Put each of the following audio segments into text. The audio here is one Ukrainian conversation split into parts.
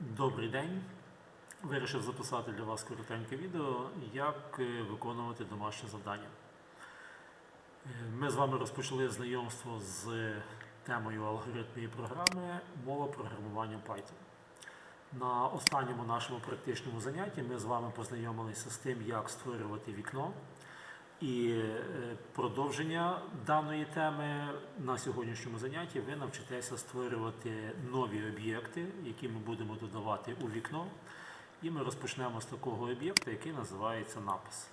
Добрий день. Вирішив записати для вас коротеньке відео, як е, виконувати домашнє завдання. Е, Ми з вами розпочали знайомство з темою алгоритми і програми мова програмування Python. На останньому нашому практичному занятті ми з вами познайомилися з тим, як створювати вікно. І е, продовження даної теми на сьогоднішньому занятті ви навчитеся створювати нові об'єкти, які ми будемо додавати у вікно. І ми розпочнемо з такого об'єкта, який називається напис.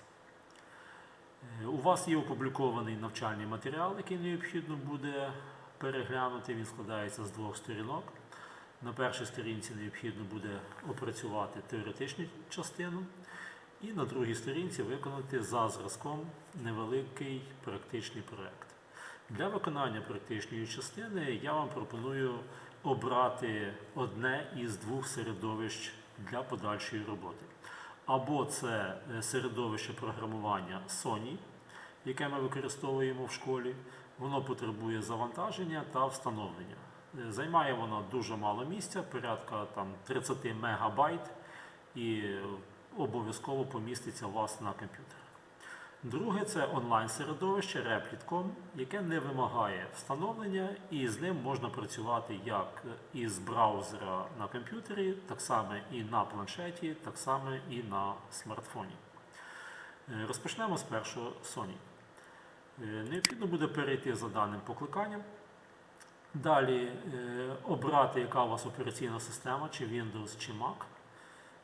Е, У вас є опублікований навчальний матеріал, який необхідно буде переглянути. Він складається з двох сторінок. На першій сторінці необхідно буде опрацювати теоретичну частину. І на другій сторінці виконати за зразком невеликий практичний проєкт. Для виконання практичної частини я вам пропоную обрати одне із двох середовищ для подальшої роботи. Або це е, середовище програмування Sony, яке ми використовуємо в школі. Воно потребує завантаження та встановлення. Е, Займає воно дуже мало місця, порядка там, 30 мегабайт. І обов'язково поміститься у вас на комп'ютер. Друге це онлайн-середовище Replit.com, яке не вимагає встановлення, і з ним можна працювати як із браузера на комп'ютері, так само і на планшеті, так само і на смартфоні. Е, Розпочнемо з першого Sony. Е, Необхідно буде перейти за даним покликанням. Далі е, обрати, яка у вас операційна система, чи Windows, чи Mac.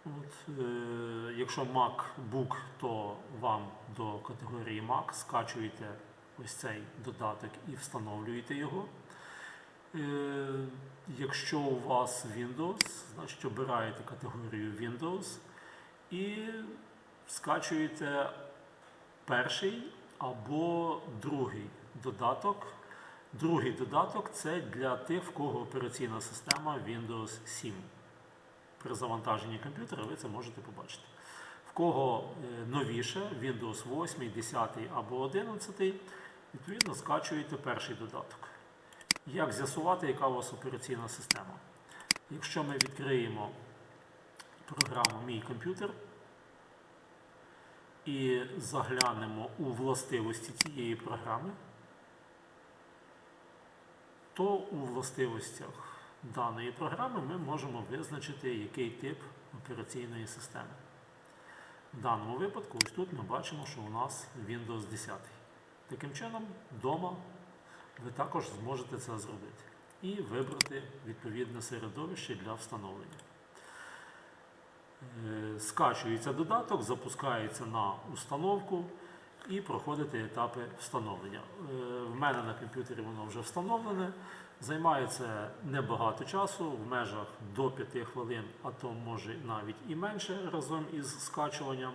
От, е, якщо MacBook, то вам до категорії Mac скачуєте ось цей додаток і встановлюєте його. Е, якщо у вас Windows, значить обираєте категорію Windows і скачуєте перший або другий додаток. Другий додаток це для тих, в кого операційна система Windows 7 при завантаженні комп'ютера ви це можете побачити. В кого е, новіше, Windows 8, 10 або 11, відповідно скачуєте перший додаток. Як з'ясувати, яка у вас операційна система? Якщо ми відкриємо програму Мій комп'ютер і заглянемо у властивості цієї програми, то у властивостях даної програми ми можемо визначити, який тип операційної системи. В даному випадку, ось тут ми бачимо, що у нас Windows 10. Таким чином, вдома ви також зможете це зробити і вибрати відповідне середовище для встановлення. Е, Скачується додаток, запускається на установку і проходите етапи встановлення. Е, В мене на комп'ютері воно вже встановлене. Займає це небагато часу, в межах до 5 хвилин, а то може навіть і менше разом із скачуванням.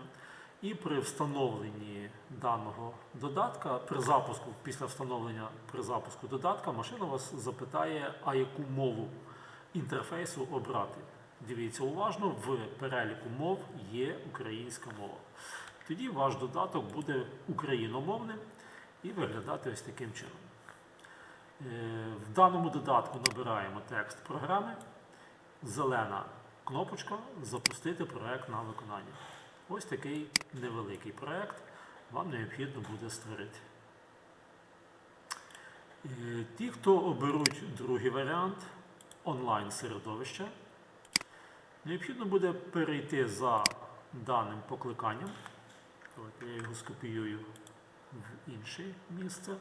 І при встановленні даного додатка, при запуску, після встановлення при запуску додатка, машина вас запитає, а яку мову інтерфейсу обрати. Дивіться уважно, в переліку мов є українська мова. Тоді ваш додаток буде україномовним і виглядати ось таким чином. Е, В даному додатку набираємо текст програми, зелена кнопочка Запустити проект на виконання. Ось такий невеликий проект вам необхідно буде створити. Е, Ті, хто оберуть другий варіант онлайн-середовища, необхідно буде перейти за даним покликанням. Я його скопіюю в інше місце.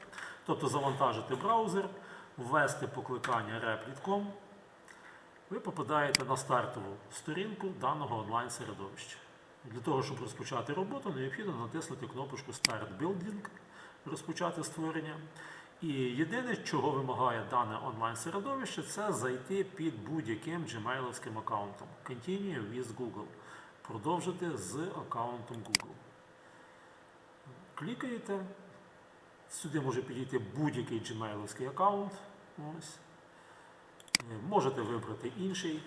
Тобто завантажити браузер, ввести покликання replit.com, ви попадаєте на стартову сторінку даного онлайн-середовища. Для того, щоб розпочати роботу, необхідно натиснути кнопочку Start Building, розпочати створення. І єдине, чого вимагає дане онлайн-середовище, це зайти під будь-яким gmail аккаунтом. Continue with Google. Продовжити з аккаунтом Google. Клікаєте. Сюди може підійти будь-який gmail аккаунт. Ось. Е, Можете вибрати інший.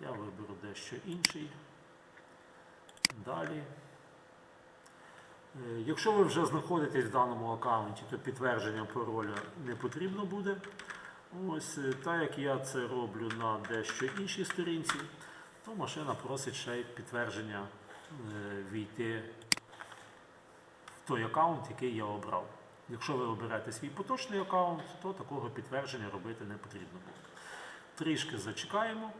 Я виберу дещо інший. Далі. Е, Якщо ви вже знаходитесь в даному аккаунті, то підтвердження пароля не потрібно буде. Ось е, так як я це роблю на дещо іншій сторінці, то машина просить ще й підтвердження війти в той аккаунт, який я обрав. Якщо ви оберете свій поточний аккаунт, то такого підтвердження робити не потрібно буде. Трішки зачекаємо.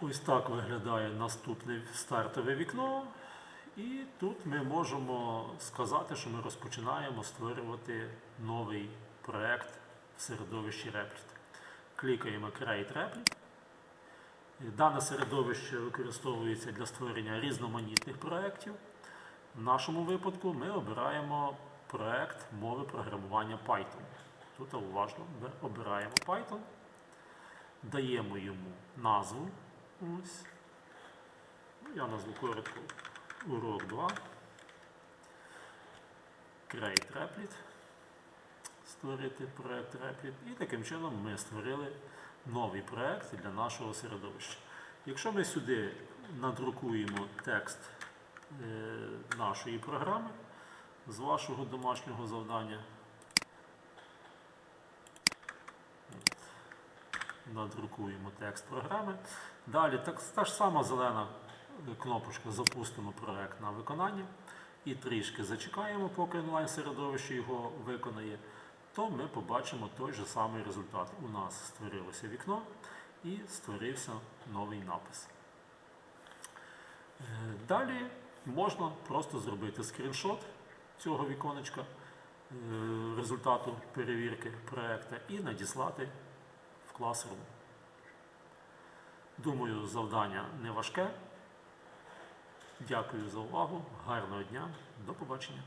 Ось так виглядає наступне стартове вікно. І тут ми можемо сказати, що ми розпочинаємо створювати новий проект в середовищі Replit. Клікаємо Create Replit. Дане середовище використовується для створення різноманітних проєктів. В нашому випадку ми обираємо проект мови програмування Python. Тут уважно обираємо Python, даємо йому назву. Ось. Ну, Я назву коротко урок 2. Create Replit. Створити проект Replit. І таким чином ми створили новий проект для нашого середовища. Якщо ми сюди надрукуємо текст е, нашої програми з вашого домашнього завдання, надрукуємо текст програми. Далі так, та ж сама зелена кнопочка Запустимо проект на виконання і трішки зачекаємо, поки онлайн-середовище його виконає, то ми побачимо той же самий результат. У нас створилося вікно і створився новий напис. Е, Далі можна просто зробити скріншот цього віконечка е, результату перевірки проекту і надіслати в Classroom. Думаю, завдання не важке. Дякую за увагу. Гарного дня. До побачення.